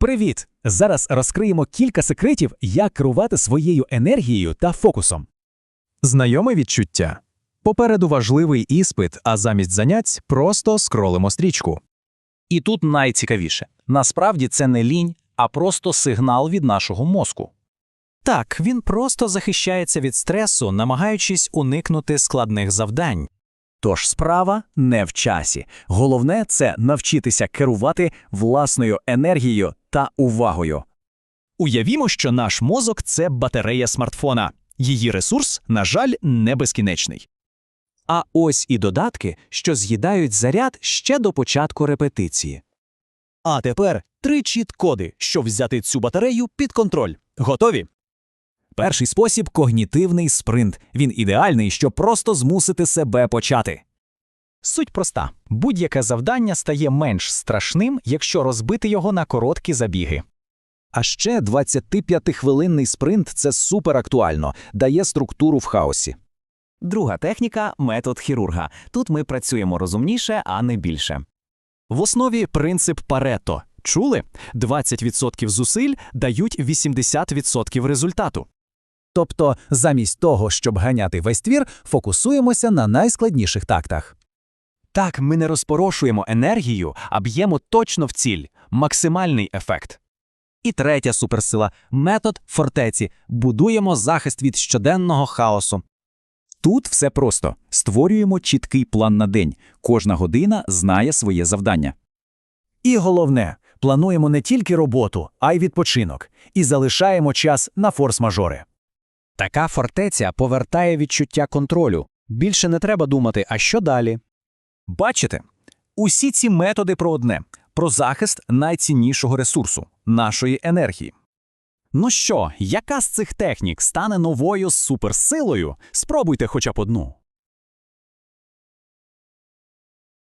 Привіт! Зараз розкриємо кілька секретів, як керувати своєю енергією та фокусом. Знайоме відчуття. Попереду важливий іспит, а замість занять просто скролимо стрічку. І тут найцікавіше насправді це не лінь, а просто сигнал від нашого мозку. Так, він просто захищається від стресу, намагаючись уникнути складних завдань. Тож справа не в часі. Головне це навчитися керувати власною енергією та увагою. Уявімо, що наш мозок це батарея смартфона. Її ресурс, на жаль, не безкінечний. А ось і додатки, що з'їдають заряд ще до початку репетиції. А тепер три чіт-коди, щоб взяти цю батарею під контроль. Готові? Перший спосіб когнітивний спринт. Він ідеальний, щоб просто змусити себе почати. Суть проста: будь-яке завдання стає менш страшним, якщо розбити його на короткі забіги. А ще 25-хвилинний спринт це супер актуально, дає структуру в хаосі. Друга техніка метод хірурга. Тут ми працюємо розумніше, а не більше. В основі принцип Парето. Чули? 20% зусиль дають 80% результату. Тобто, замість того, щоб ганяти весь твір, фокусуємося на найскладніших тактах. Так, ми не розпорошуємо енергію, а б'ємо точно в ціль максимальний ефект. І третя суперсила метод фортеці. Будуємо захист від щоденного хаосу. Тут все просто створюємо чіткий план на день. Кожна година знає своє завдання. І головне, плануємо не тільки роботу, а й відпочинок, і залишаємо час на форс-мажори. Така фортеця повертає відчуття контролю. Більше не треба думати, а що далі. Бачите, усі ці методи про одне про захист найціннішого ресурсу нашої енергії. Ну що, яка з цих технік стане новою суперсилою? Спробуйте хоча б одну.